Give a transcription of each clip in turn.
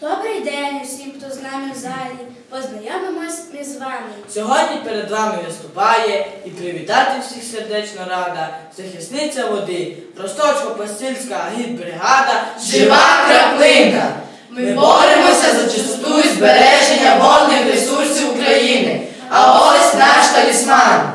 Добрий день усім, хто з нами в залі. Познайомимось ми з вами. Сьогодні перед вами виступає і привітати всіх сердечно рада захисниця води, Росточко Пастильська агітбригада Жива краплинка! Ми боремося за чистоту і збереження водних ресурсів України. А ось наш талісман.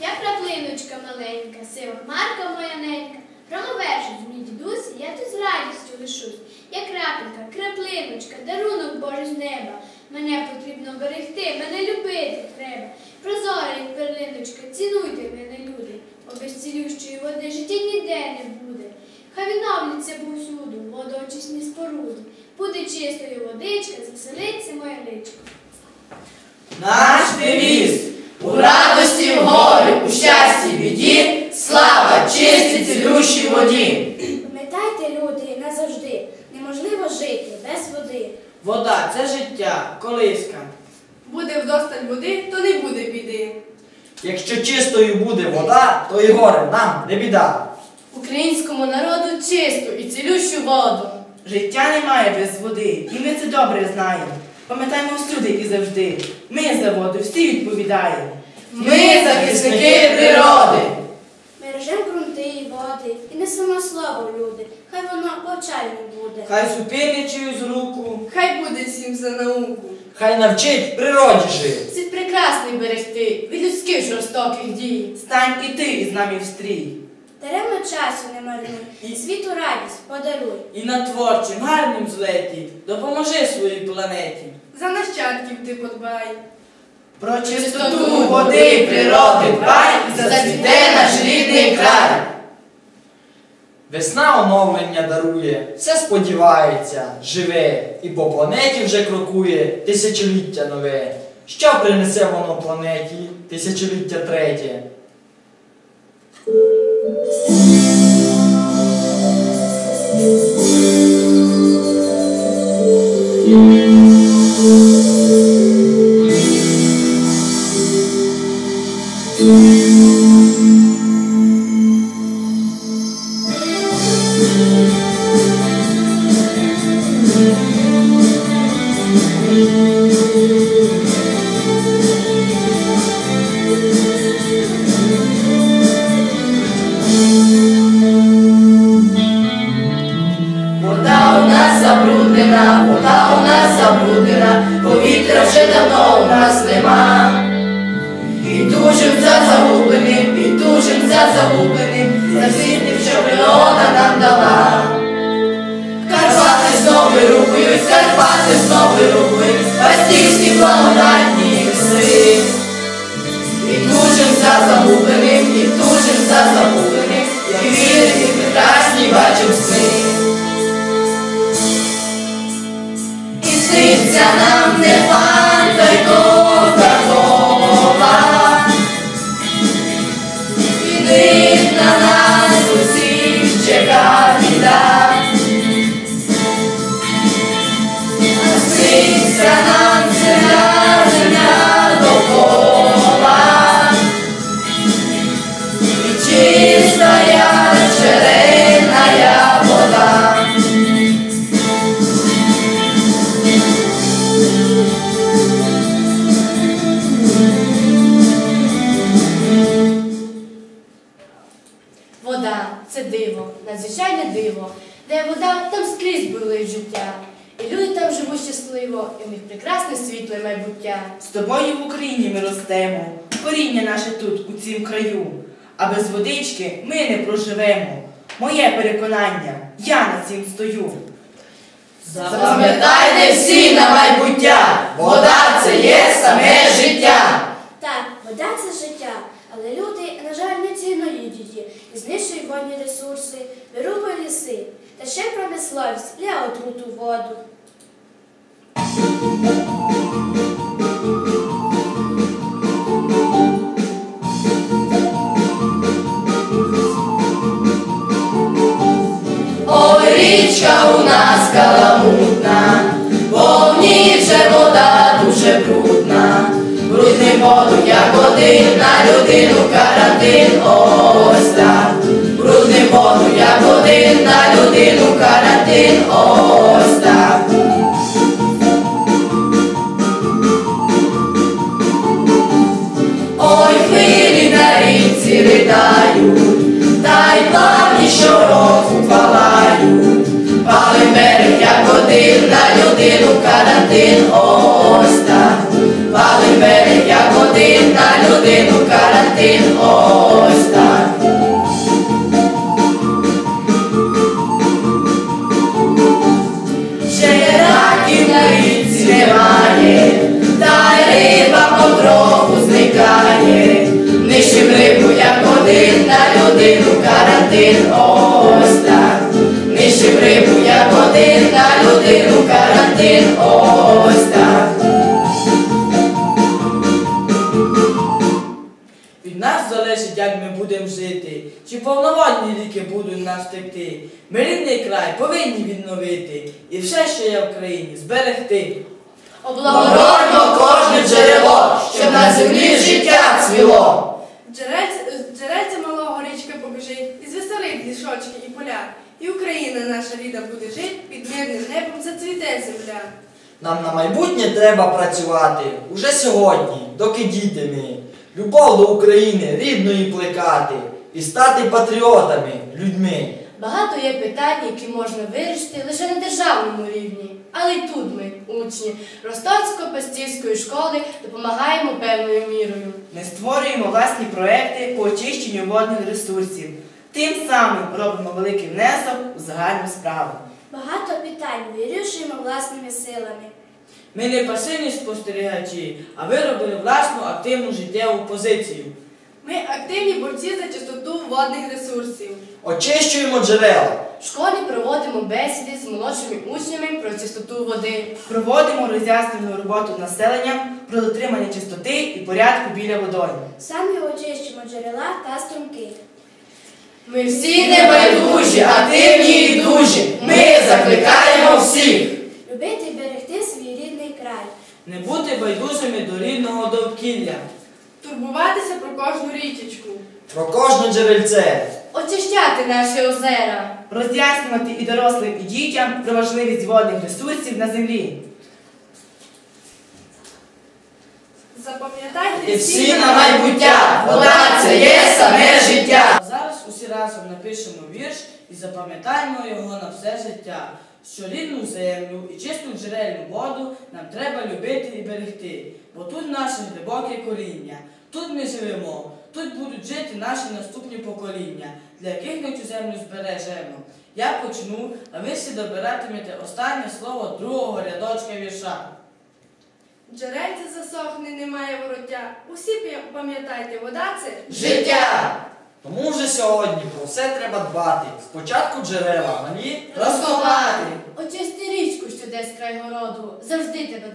Я краплиночка маленька, сива хмарка моя ненька. Промовежуть мій дідусь, я тут з радістю лишусь. Я крапелька, краплиночка, дарунок Божий з неба. Мене потрібно берегти, мене любити треба. Прозора, як перлиночка, цінуйте мене, люди. Бо без цілющої води життя ніде не буде. Хай відновляться повсюду, водоочисні споруди. Буде чистою водичка, заселиться моя личка. Наш девіз. У радості в горі, у щасті біді, слава, чистій, цілющій воді. Пам'ятайте, люди, назавжди, неможливо жити без води. Вода це життя, колиска. Буде вдосталь води, то не буде біди. Якщо чистою буде вода, то і горе нам не біда. Українському народу чисту і цілющу воду. Життя немає без води, і ми це добре знаємо. Пам'ятаємо всюди і завжди. Ми за воду всі відповідаємо. Ми захисники природи. Бережемо ґрунти і води, і несемо слово, люди. Хай воно повчальним буде. Хай зупинить чиюсь руку. Хай буде всім за науку. Хай навчить природі жити. Світ прекрасний берегти від людських жорстоких дій. Стань і ти із нами в стрій. Даремно часу не марнуй, і світу радість подаруй. І на творчим, гарнім злеті допоможи своїй планеті. За нащадків ти подбай. Про чистоту води і природи дбай, і зацвіте наш рідний край. Весна оновлення дарує, все сподівається, живе, і по планеті вже крокує тисячоліття нове. Що принесе воно планеті тисячоліття третє? Вода у Диво. Де вода, там скрізь були життя. І люди там живуть щасливо, і в них прекрасне світле майбуття. З тобою в Україні ми ростемо, коріння наше тут, у цім краю. А без водички ми не проживемо. Моє переконання, я на цім стою. Запам'ятайте всі на майбуття, вода це є саме життя. Так, вода це життя, але люди, на жаль, не цінують її і знищують водні ресурси, вирубують ліси та ще промисловість для отруту воду. Ой, річка у нас каламутна, бо в ній вже вода дуже брудна. Брудним воду, як один на людину карантин, ось так. Брудним воду, як один нас залежить, як ми будемо жити, чи повноводні ліки будуть нас втекти. Ми рідний край повинні відновити і все, що є в країні, зберегти. Облагородно кожне джерело, щоб на землі життя цвіло. Джерельця малого річка побіжить, і звеселить лішочки і поля. І Україна наша рідна буде жить, під мирним небом зацвіте земля. Нам на майбутнє треба працювати уже сьогодні, доки діти ми. Любов до України рідної плекати і стати патріотами, людьми. Багато є питань, які можна вирішити лише на державному рівні. Але й тут ми, учні Ростовсько-Пастівської школи, допомагаємо певною мірою. Ми створюємо власні проекти по очищенню водних ресурсів. Тим самим робимо великий внесок у загальну справу. Багато питань вирішуємо власними силами. Ми не пасивні спостерігачі, а виробили власну активну життєву позицію. Ми активні борці за чистоту водних ресурсів. Очищуємо джерела. В школі проводимо бесіди з молодшими учнями про чистоту води. Проводимо роз'яснену роботу населення про дотримання чистоти і порядку біля водойм. Самі очищимо джерела та струмки. Ми Всі небайдужі, активні і дужі. Ми закликаємо всіх. Любити і берегти свій рідний край. Не бути байдужими до рідного довкілля. Турбуватися про кожну річечку. Про кожне джерельце. очищати наші озера. Роз'яснювати і дорослим, і дітям про важливість водних ресурсів на землі. Запам'ятайте І всі на майбуття. Вода це є саме життя. А зараз усі разом напишемо вірш і запам'ятаємо його на все життя. Що рідну землю і чисту джерельну воду нам треба любити і берегти, бо тут наше глибоке коріння. Тут ми живемо, тут будуть жити наші наступні покоління, для яких ми цю землю збережемо. Я почну, а ви всі добиратимете останнє слово другого рядочка вірша. Джерельце засохне, немає вороття. Усі пам'ятайте, вода це Життя. Тому вже сьогодні про все треба дбати. Спочатку джерела малі. Розкопати. Очисти річку, що десь край городу. Завжди тебе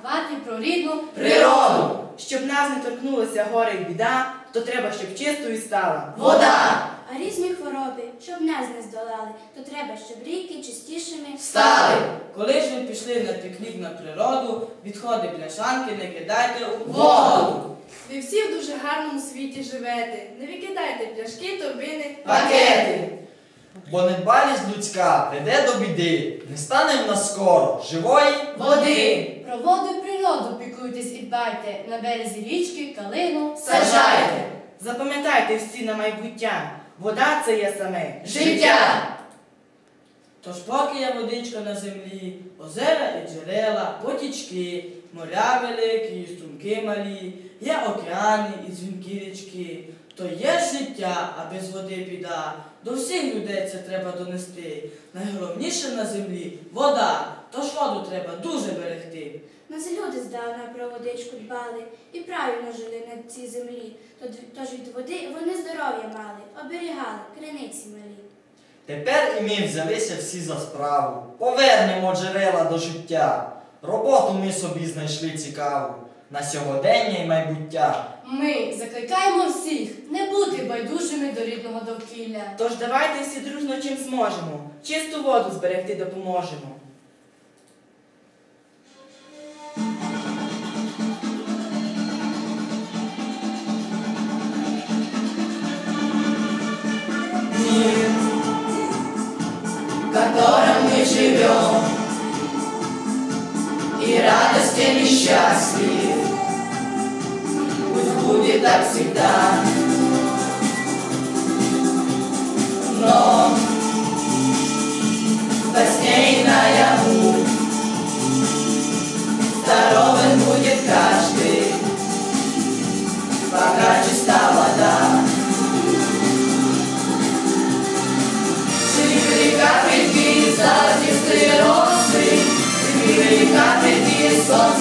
дбати про рідну Природу. Щоб нас не торкнулося горе й біда, то треба, щоб чистою стала. Вода. А різні хвороби, щоб нас не здолали, то треба, щоб ріки чистішими Стали. Коли ж ви пішли на пікнік на природу, відходи пляшанки не кидайте у Воду. Ви всі в дуже гарному світі живете. Не викидайте пляшки, торбини. Пакети. Бо недбалість людська веде до біди. Не стане в нас скоро живої. Води. Про воду і природу піклуйтесь і дбайте. На березі річки, калину. Сажайте. Запам'ятайте всі на майбуття. Вода це є саме. Життя. Тож поки є водичка на землі, озера і джерела, потічки, моря великі, і струмки малі, є океани і дзвінки річки, то є життя, а без води біда. До всіх людей це треба донести. Найголовніше на землі вода, тож воду треба дуже берегти. Нас люди здавна про водичку дбали і правильно жили на цій землі. Тож- Тож від води вони здоров'я мали, оберігали криниці малі. Тепер і ми взялися всі за справу. Повернемо джерела до життя. Роботу ми собі знайшли цікаву на сьогодення і майбуття. Ми закликаємо всіх не бути байдужими до рідного довкілля. Тож давайте всі дружно чим зможемо. Чисту воду зберегти допоможемо. Мир, в котором мы живем, счастьем и счастлив. Пусть будет так всегда. Но во сне и наяву здоровым будет каждый, пока чиста вода. Шли река, прикинь, за чистые розы, Шли река, прикинь, землю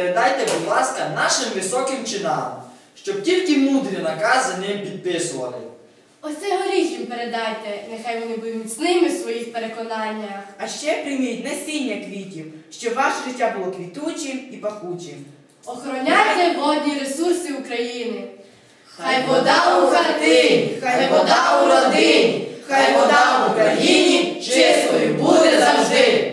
передайте, будь ласка, нашим високим чинам, щоб тільки мудрі накази ним підписували. Оце горіх їм передайте, нехай вони будуть міцними в своїх переконаннях. А ще прийміть насіння квітів, щоб ваше життя було квітучим і пахучим. Охороняйте водні ресурси України. Хай вода у хатині, хай вода у родині, хай вода в Україні чистою буде завжди.